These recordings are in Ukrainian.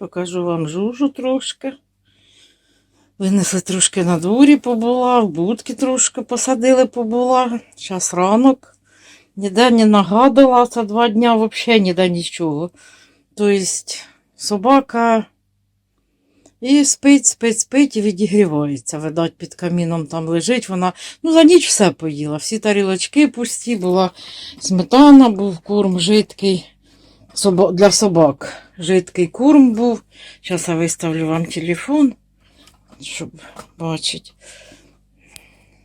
Покажу вам жужу трошки. Винесли трошки на дворі побула, в будки трошки посадили побула. Зараз ранок. Ніде не нагадала за два дня взагалі ніде нічого. Тобто собака і спить, спить, спить і відігрівається. Видать, під каміном там лежить. Вона ну, за ніч все поїла. Всі тарілочки пусті, була сметана, був корм жидкий. Для собак жидкий корм був. Зараз я виставлю вам телефон, щоб бачити.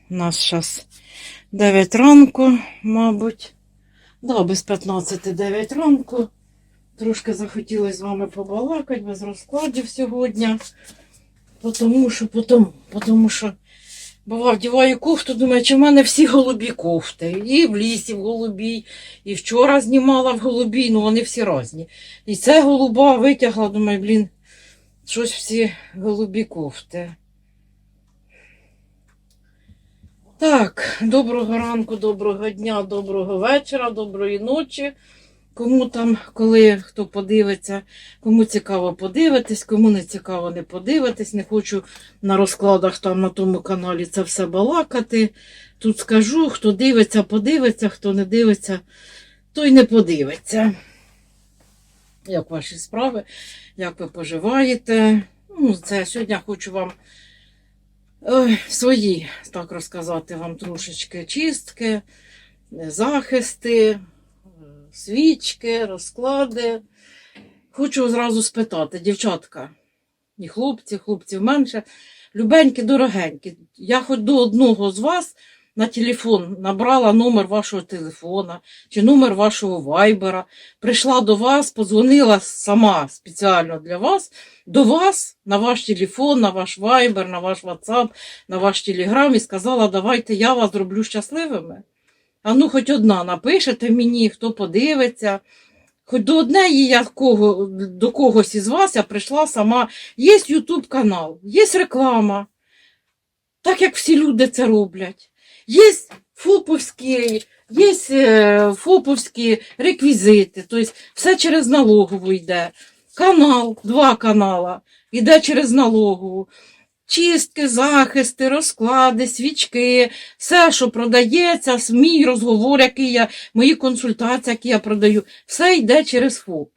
У нас зараз 9 ранку, мабуть. Да, без 15 9 ранку. Трошки захотілося з вами побалакати без розкладів сьогодні. Потому що, потому, потому що бува, вдіваю кофту, думаю, чи в мене всі голубі кофти. І в лісі в голубій, і вчора знімала в голубій, ну вони всі різні. І це голуба витягла, думаю, блін, щось всі голубі кофти. Так, доброго ранку, доброго дня, доброго вечора, доброї ночі. Кому там, коли хто подивиться, кому цікаво подивитись, кому не цікаво не подивитись. Не хочу на розкладах там на тому каналі це все балакати. Тут скажу, хто дивиться, подивиться, хто не дивиться, той не подивиться. Як ваші справи, як ви поживаєте? Ну, це сьогодні хочу вам ой, свої, так розказати, вам трошечки чистки, захисти, е, свічки, розклади. Хочу зразу спитати, дівчатка, і хлопці, хлопців менше, любенькі, дорогенькі. Я хоч до одного з вас на телефон набрала номер вашого телефона чи номер вашого вайбера, прийшла до вас, подзвонила сама спеціально для вас, до вас на ваш телефон, на ваш вайбер, на ваш WhatsApp, на ваш телеграм і сказала, давайте я вас зроблю щасливими. А ну, хоч одна напишете мені, хто подивиться. Хоч до однієї я кого, до когось із вас я прийшла сама. Є YouTube канал, є реклама, так як всі люди це роблять. Є ФОПовські, є е, ФОПовські реквізити, тобто все через налогову йде. Канал, два канала, йде через налогову. Чистки, захисти, розклади, свічки, все, що продається, мій розговор, який я, мої консультації, які я продаю, все йде через ФОП.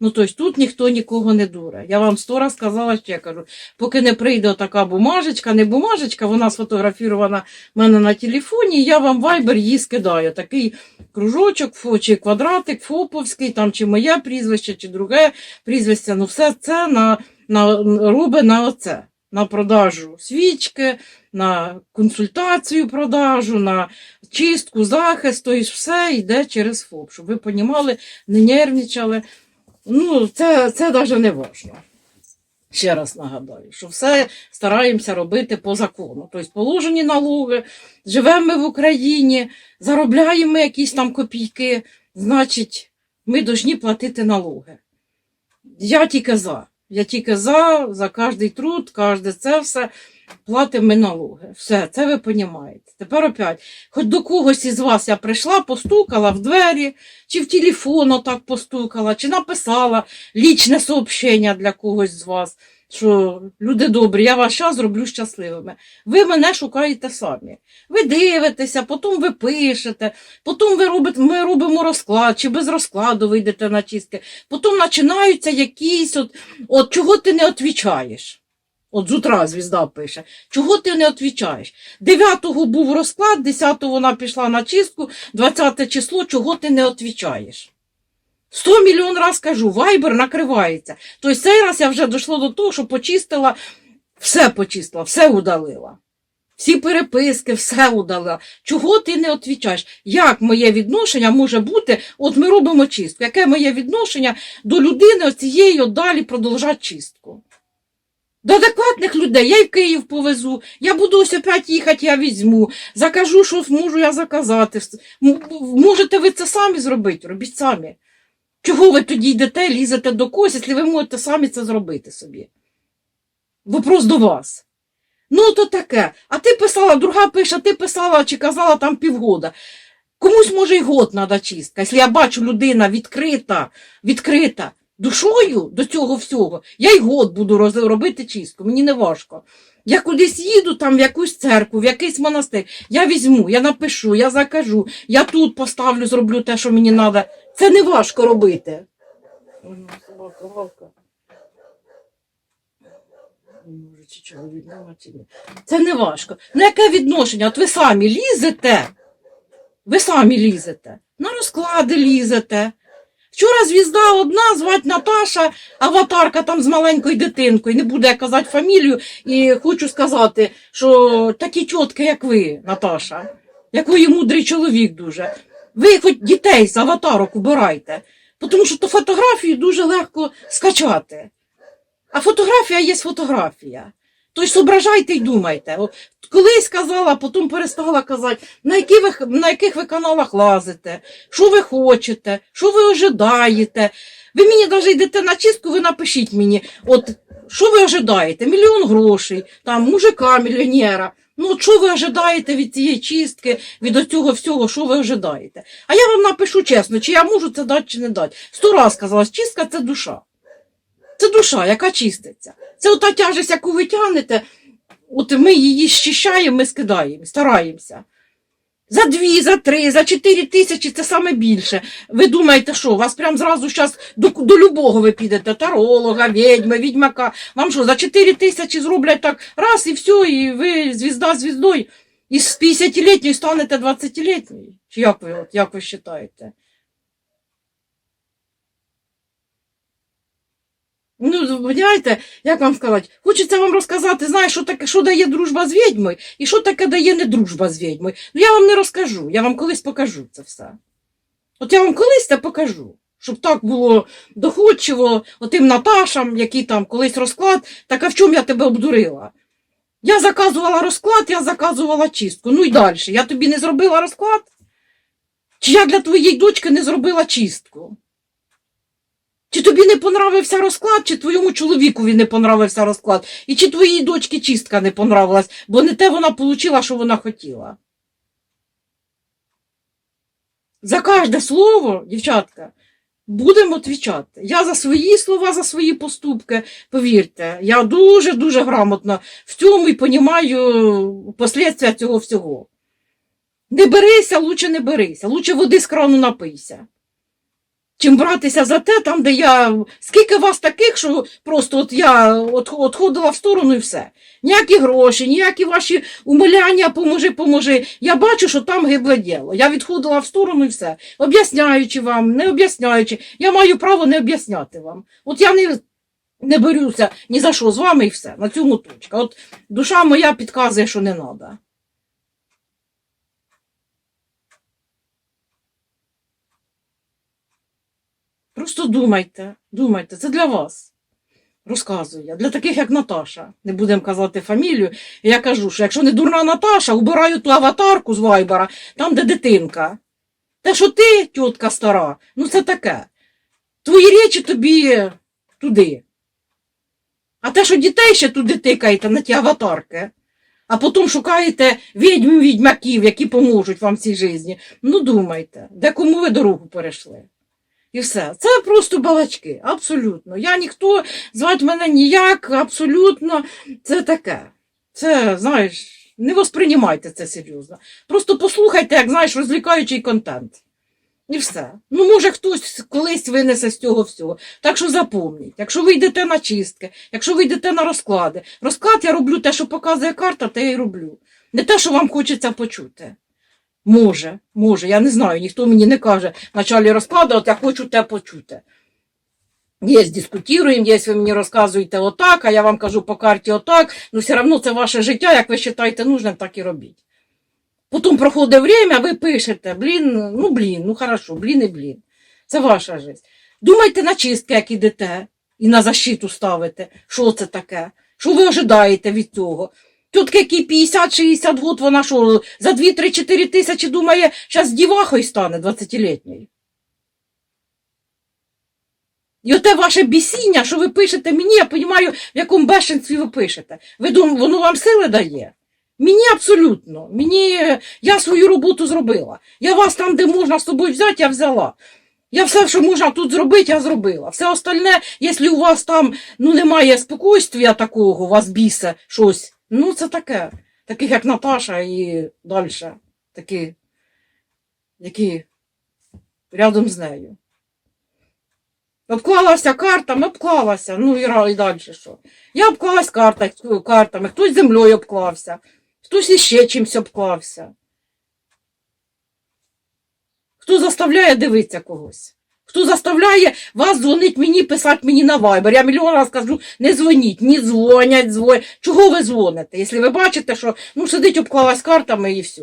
Ну, тобто тут ніхто нікого не дуре. Я вам сто раз сказала, ще кажу, поки не прийде така бумажечка, не бумажечка, вона сфотографірована в мене на телефоні, я вам вайбер її скидаю. Такий кружочок, чи квадратик, фоповський, там, чи моє прізвище, чи друге прізвище. Ну, все це на, на, робить на оце. На продажу свічки, на консультацію продажу, на чистку, захист, тобто все йде через ФОП, щоб ви понімали, не нервничали. Ну, це, це навіть не важно. Ще раз нагадаю, що все стараємося робити по закону. Тобто положені налоги, живемо ми в Україні, заробляємо якісь там копійки, значить, ми повинні платити налоги. Я тільки за. Я тільки за, за кожний труд, кожне це все платимо ми налоги. Все, це ви розумієте. Тепер опять, хоч до когось із вас я прийшла, постукала в двері, чи в телефон отак постукала, чи написала лічне сообщення для когось з вас, що люди добрі, я вас зараз зроблю щасливими. Ви мене шукаєте самі. Ви дивитеся, потім ви пишете, потім ви робите, ми робимо розклад, чи без розкладу ви йдете на чистки. Потім починаються якісь, от, от чого ти не відповідаєш. От з утра звізда пише, чого ти не відповідаєш? 9-го був розклад, 10-го вона пішла на чистку, 20 число, чого ти не відповідаєш? Сто мільйон раз кажу, вайбер накривається. Тобто цей раз я вже дійшло до того, що почистила, все почистила, все удалила. Всі переписки, все удалила. Чого ти не відповідаєш? Як моє відношення може бути? От ми робимо чистку. Яке моє відношення до людини оцієї далі продовжати чистку? До адекватних людей я й Київ повезу, я буду ось опять їхати, я візьму, закажу, що зможу я заказати. Можете ви це самі зробити, робіть самі. Чого ви тоді йдете, лізете до когось, якщо ви можете самі це зробити собі? Вопрос до вас. Ну, то таке. А ти писала, друга пише, ти писала чи казала там півгода. Комусь може й год треба чистка. Якщо я бачу людина відкрита, відкрита, душою до цього всього. Я й год буду робити чистку, мені не важко. Я кудись їду там в якусь церкву, в якийсь монастир. Я візьму, я напишу, я закажу, я тут поставлю, зроблю те, що мені треба. Це не важко робити. Собака, вовка. Це не важко. Ну яке відношення? От ви самі лізете. Ви самі лізете. На розклади лізете. Вчора звізда одна, звать Наташа, аватарка там з маленькою дитинкою. Не буде казати фамілію. І хочу сказати, що такі чіткі, як ви, Наташа, як ви мудрий чоловік дуже. Ви хоч дітей з аватарок убирайте, тому що то фотографію дуже легко скачати. А фотографія є фотографія. Тож зображайте й думайте. Колись сказала, потім перестала казати, на, які ви, на яких ви каналах лазите, що ви хочете, що ви ожидаєте. Ви мені навіть йдете на чистку, ви напишіть мені, от що ви ожидаєте? Мільйон грошей, там мужика, мільйонера. Ну, що ви ожидаєте від цієї чистки, від цього всього, що ви ожидаєте? А я вам напишу чесно, чи я можу це дати, чи не дати. Сто раз сказала, чистка це душа. Це душа, яка чиститься. Це ота тяжесть, яку ви тягнете, от ми її щищаємо, ми скидаємо, стараємося. За дві, за три, за чотири тисячі це саме більше. Ви думаєте, що вас прям зразу зараз до, до любого ви підете, таролога, відьми, відьмака. Вам що, за чотири тисячі зроблять так раз і все, і ви звізда звіздою, і з 50-літньої станете 20-літньою? Чи як ви, от, як ви вважаєте? Ну, понимаєте, як вам сказати, хочеться вам розказати, знаєш, що таке, що дає дружба з відьмою і що таке дає не дружба з відьмою. Ну я вам не розкажу, я вам колись покажу це все. От я вам колись це покажу, щоб так було доходчиво отим Наташам, які там колись розклад, так а в чому я тебе обдурила? Я заказувала розклад, я заказувала чистку. Ну і далі. Я тобі не зробила розклад? Чи я для твоєї дочки не зробила чистку? Чи тобі не понравився розклад, чи твоєму чоловікові не понравився розклад, і чи твоїй дочці чистка не понравилась, бо не те вона отримала, що вона хотіла. За кожне слово, дівчатка, будемо відповідати. Я за свої слова, за свої поступки, повірте, я дуже-дуже грамотно в цьому і розумію послідствия цього всього. Не берися, лучше не берися, лучше води з крану напийся чим братися за те, там, де я. Скільки вас таких, що просто от я от, отходила в сторону і все. Ніякі гроші, ніякі ваші умиляння, поможи, поможи. Я бачу, що там гибле діло. Я відходила в сторону і все. Об'ясняючи вам, не об'ясняючи. Я маю право не об'ясняти вам. От я не. Не беруся ні за що з вами і все. На цьому точка. От душа моя підказує, що не треба. Просто думайте, думайте, це для вас. Розказую я. Для таких, як Наташа. Не будемо казати фамілію. Я кажу, що якщо не дурна Наташа, убираю ту аватарку з Вайбера, там, де дитинка. Те, що ти, тітка стара, ну це таке. Твої речі тобі туди. А те, що дітей ще туди тикаєте на ті аватарки, а потім шукаєте відьмів, відьмаків, які поможуть вам в цій житті. Ну думайте, де кому ви дорогу перейшли. І все. Це просто балачки. Абсолютно. Я ніхто, звати мене ніяк, абсолютно. Це таке. Це, знаєш, не восприймайте це серйозно. Просто послухайте, як знаєш, розлікаючий контент. І все. Ну, може, хтось колись винесе з цього всього. Так що запомніть, якщо ви йдете на чистки, якщо ви йдете на розклади, розклад я роблю те, що показує карта, те я й роблю. Не те, що вам хочеться почути. Може, може, я не знаю, ніхто мені не каже в началі розкладу, от я хочу те почути. Є, дискутуємо, є, ви мені розказуєте отак, а я вам кажу по карті отак, ну все одно це ваше життя, як ви вважаєте нужним, так і робіть. Потім проходить время, ви пишете, блін, ну блін, ну хорошо, блін і блін. Це ваша життя. Думайте на чистки, як ідете, і на защиту ставите, що це таке, що ви ожидаєте від цього. Тут які 50-60 год, вона що, за 2-3-4 тисячі думає, зараз дівахою стане 20-літньою. І оте ваше бісіння, що ви пишете мені, я розумію, в якому бешенстві ви пишете. Ви думаєте, воно вам сили дає? Мені абсолютно. Мені, я свою роботу зробила. Я вас там, де можна з собою взяти, я взяла. Я все, що можна тут зробити, я зробила. Все остальне, якщо у вас там ну, немає спокійствия такого, у вас бісе щось, ну це таке. Таких як Наташа і далі. Такі, які рядом з нею. Обклалася картами, обклалася. Ну і, і далі що? Я обклалась карта, картами, хтось землею обклався, хтось іще чимось обклався. Хто заставляє дивитися когось? Хто заставляє вас дзвонить мені, писати мені на Viber? Я мільйон раз кажу, не дзвоніть, ні дзвонять, дзвонять. Чого ви дзвоните? Якщо ви бачите, що ну, сидить обклалась картами і все.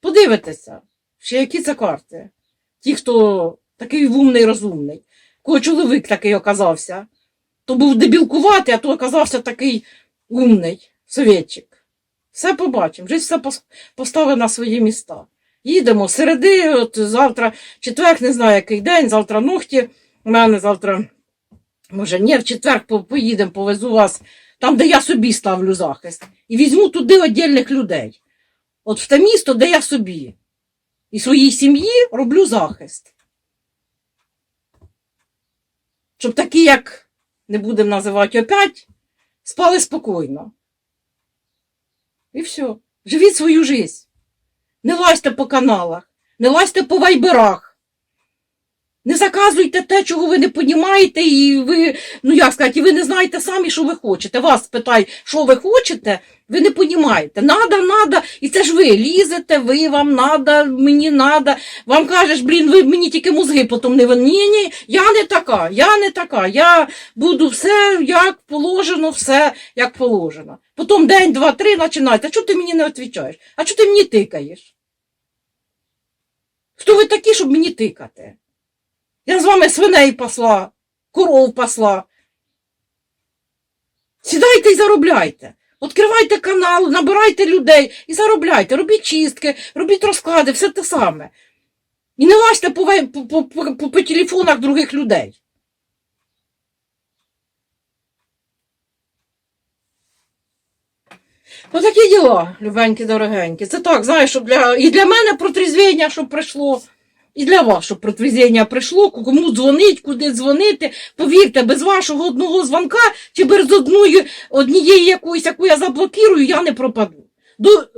Подивитеся, ще які це карти. Ті, хто такий умний, розумний. Кого чоловік такий оказався, то був дебілкуватий, а то оказався такий умний совєтчик. Все побачимо, вже все пос- поставив на свої міста. Їдемо середи, от завтра четвер, не знаю, який день, завтра ногті. У мене завтра, може, ні, в четвер поїдемо, повезу вас там, де я собі ставлю захист. І візьму туди віддільних людей. От в те місто, де я собі і своїй сім'ї роблю захист. Щоб такі, як не будемо називати опять, спали спокійно. І все. Живіть свою життя. Не лазьте по каналах, не лазьте по вайберах. Не заказуйте те, чого ви не понімаєте, і ви, ну як сказати, ви не знаєте самі, що ви хочете. Вас питають, що ви хочете, ви не понімаєте. Надо, надо, і це ж ви лізете, ви вам надо, мені надо. Вам кажеш, блін, ви мені тільки мозги потім не ви. Ні, ні, я не така, я не така. Я буду все як положено, все як положено. Потім день, два, три починається. А чого ти мені не відповідаєш? А чого ти мені тикаєш? Хто ви такі, щоб мені тикати? Я з вами свиней пасла, коров пасла. Сідайте і заробляйте. Відкривайте канал, набирайте людей і заробляйте. Робіть чистки, робіть розклади, все те саме. І не лазьте по, по, по, по, по телефонах других людей. Отакі діла, любенькі, дорогенькі. Це так, знаєш, щоб для, і для мене протрізвіння, щоб прийшло, і для вас, щоб протрізвіння прийшло, кому дзвонить, куди дзвонити. Повірте, без вашого одного дзвонка чи без одної, однієї якоїсь, яку я заблокірую, я не пропаду. До...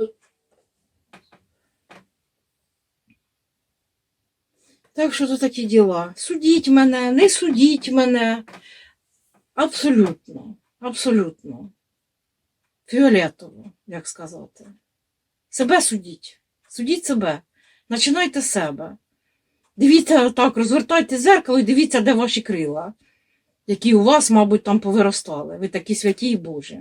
Так що то такі діла. Судіть мене, не судіть мене. Абсолютно, абсолютно. Фіолетово, як сказати. Себе судіть. Судіть себе. Починайте з себе. Дивіться так, розвертайте зеркало і дивіться, де ваші крила, які у вас, мабуть, там повиростали. Ви такі святі і Божі.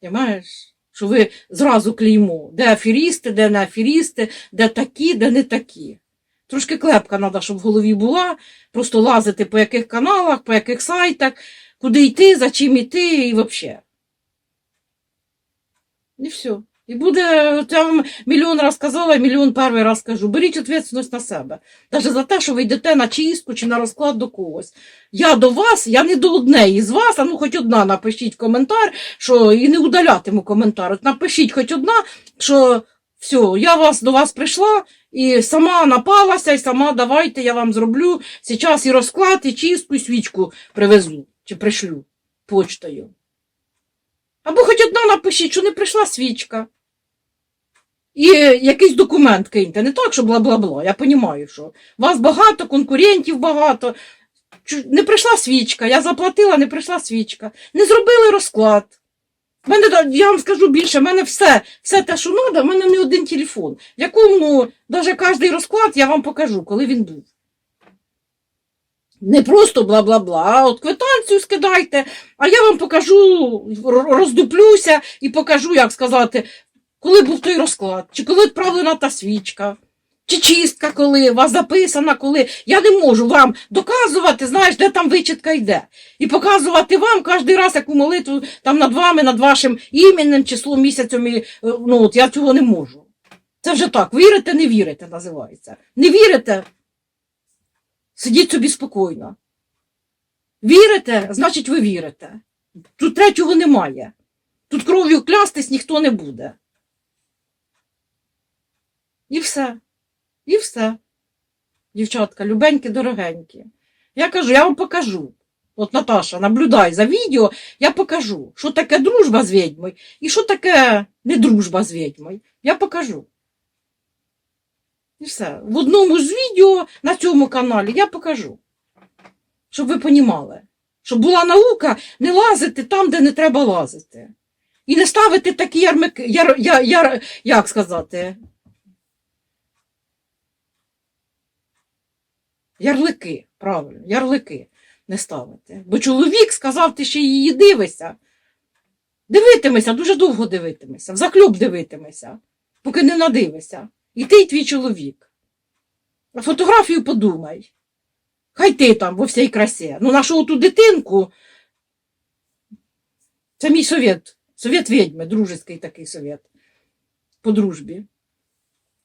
Понимаєш? Що ви зразу клеймо, де аферісти, де не аферісти, де такі, де не такі. Трошки клепка треба, щоб в голові була, просто лазити по яких каналах, по яких сайтах, куди йти, за чим йти і взагалі. І все. І буде, я вам мільйон раз казала, мільйон перший раз кажу, беріть відповідальність на себе. Навіть за те, що ви йдете на чистку чи на розклад до когось. Я до вас, я не до однеї з вас, а ну хоч одна напишіть коментар, що і не удалятиму коментар. От напишіть хоч одна, що все, я вас до вас прийшла і сама напалася, і сама давайте я вам зроблю зараз і розклад, і чистку, і свічку привезу чи пришлю почтою. Або хоч одна напишіть, що не прийшла свічка. І якийсь документ киньте. Не так, що бла-бла-бла. Я розумію, що вас багато, конкурентів багато. Не прийшла свічка, я заплатила, не прийшла свічка. Не зробили розклад. Мене, я вам скажу більше, в мене все, все те, що треба, в мене не один телефон, в якому навіть кожний розклад я вам покажу, коли він був. Не просто бла-бла-бла, а от квитанцію скидайте, а я вам покажу, роздуплюся і покажу, як сказати, коли був той розклад, чи коли відправлена та свічка, чи чистка коли, вас записана коли. Я не можу вам доказувати, знаєш, де там вичитка йде. І показувати вам кожен раз, яку молитву там над вами, над вашим іменем, числом, місяцем. І, ну, от я цього не можу. Це вже так. Вірите, не вірите, називається. Не вірите? Сидіть собі спокійно. Вірите, значить, ви вірите. Тут третього немає. Тут кров'ю клястись ніхто не буде. І все. І все. дівчатка, любенькі, дорогенькі. Я кажу, я вам покажу. От Наташа, наблюдай за відео, я покажу, що таке дружба з відьмою і що таке не дружба з відьмою. Я покажу. І все. В одному з відео на цьому каналі я покажу. Щоб ви понімали. Щоб була наука не лазити там, де не треба лазити. І не ставити такі ярмики, яр, яр, яр, як сказати, ярлики, правильно, ярлики не ставити. Бо чоловік сказав, ти ще її дивишся. Дивитимеся, дуже довго дивитимеся, в закльоп дивитимеся, поки не надивишся. І ти, і твій чоловік. А фотографію подумай. Хай ти там во всій красі. Ну, нашу ту дитинку. Це мій совєт. Совєт відьми, дружеський такий совєт. По дружбі.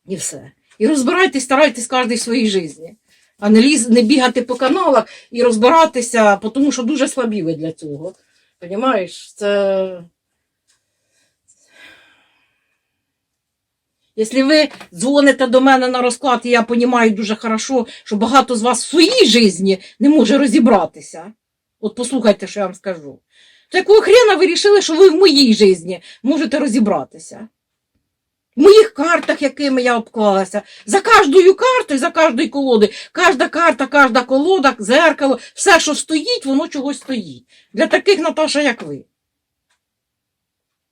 І все. І розбирайтесь, старайтесь кожен в своїй житті. А не, ліз, не бігати по каналах і розбиратися, тому що дуже слабі ви для цього. Понімаєш? Це. Якщо ви дзвоните до мене на розклад, і я розумію дуже хорошо, що багато з вас в своїй житті не може розібратися. От послухайте, що я вам скажу. То якого хрена ви вирішили, що ви в моїй житті можете розібратися? В моїх картах, якими я обклалася, за кожною картою, за кожною колодою, кожна карта, кожна колода, зеркало, все, що стоїть, воно чогось стоїть. Для таких Наташа, як ви.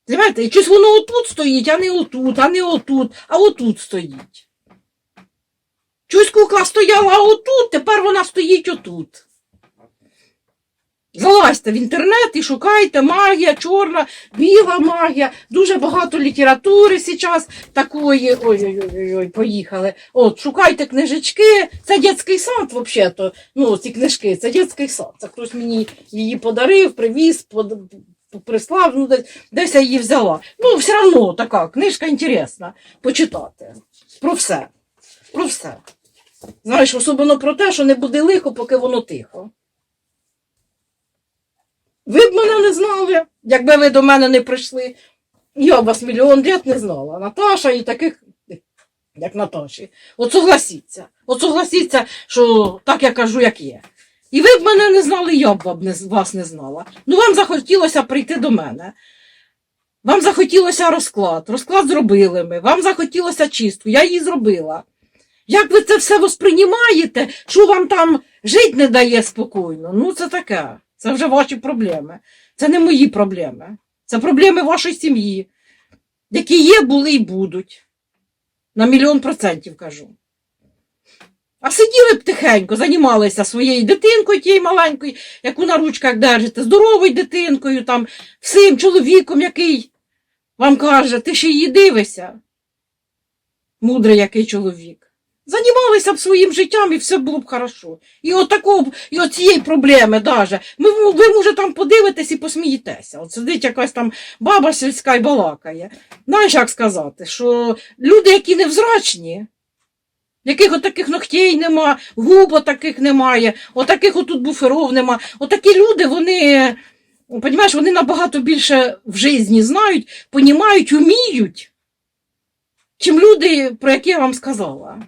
Знаєте, щось воно отут стоїть, а не отут, а не отут, а отут стоїть. Щось кукла стояла отут, тепер вона стоїть отут. Залазьте в інтернет і шукайте магія, чорна, біла магія, дуже багато літератури зараз такої. Ой-ой-ой, поїхали. От, шукайте книжечки. Це дитячий сад, взагалі-то. Ну, ці книжки, це дитячий сад. Це хтось мені її подарив, привіз. Прислав, ну, десь, десь я її взяла. Ну, все одно така книжка інтересна почитати. Про все. Про все. Знаєш, особливо про те, що не буде лихо, поки воно тихо. Ви б мене не знали, якби ви до мене не прийшли. Я вас мільйон літ не знала. Наташа і таких, як Наташі. От согласіться. От согласіться, що так я кажу, як є. І ви б мене не знали, я б вас не знала. Ну, вам захотілося прийти до мене. Вам захотілося розклад. Розклад зробили ми. Вам захотілося чистку. Я її зробила. Як ви це все восприймаєте, що вам там жити не дає спокійно? Ну, це таке. Це вже ваші проблеми. Це не мої проблеми. Це проблеми вашої сім'ї, які є, були і будуть. На мільйон процентів кажу. А сиділи б тихенько, займалися своєю дитинкою, тією маленькою, яку на ручках держите, здоровою дитинкою, там, всім чоловіком, який вам каже, ти ще її дивишся. Мудрий який чоловік. Займалися б своїм життям і все було б хорошо. І от такого, і от цієї проблеми даже. Ви, може, там подивитесь і посмієтеся. От сидить якась там баба сільська і балакає. Знаєш, як сказати, що люди, які невзрачні, яких отаких ногтей нема, губ отаких немає, отаких отут буферов нема. Отакі люди, вони, понімаєш, вони набагато більше в житті знають, понімають, вміють, чим люди, про які я вам сказала.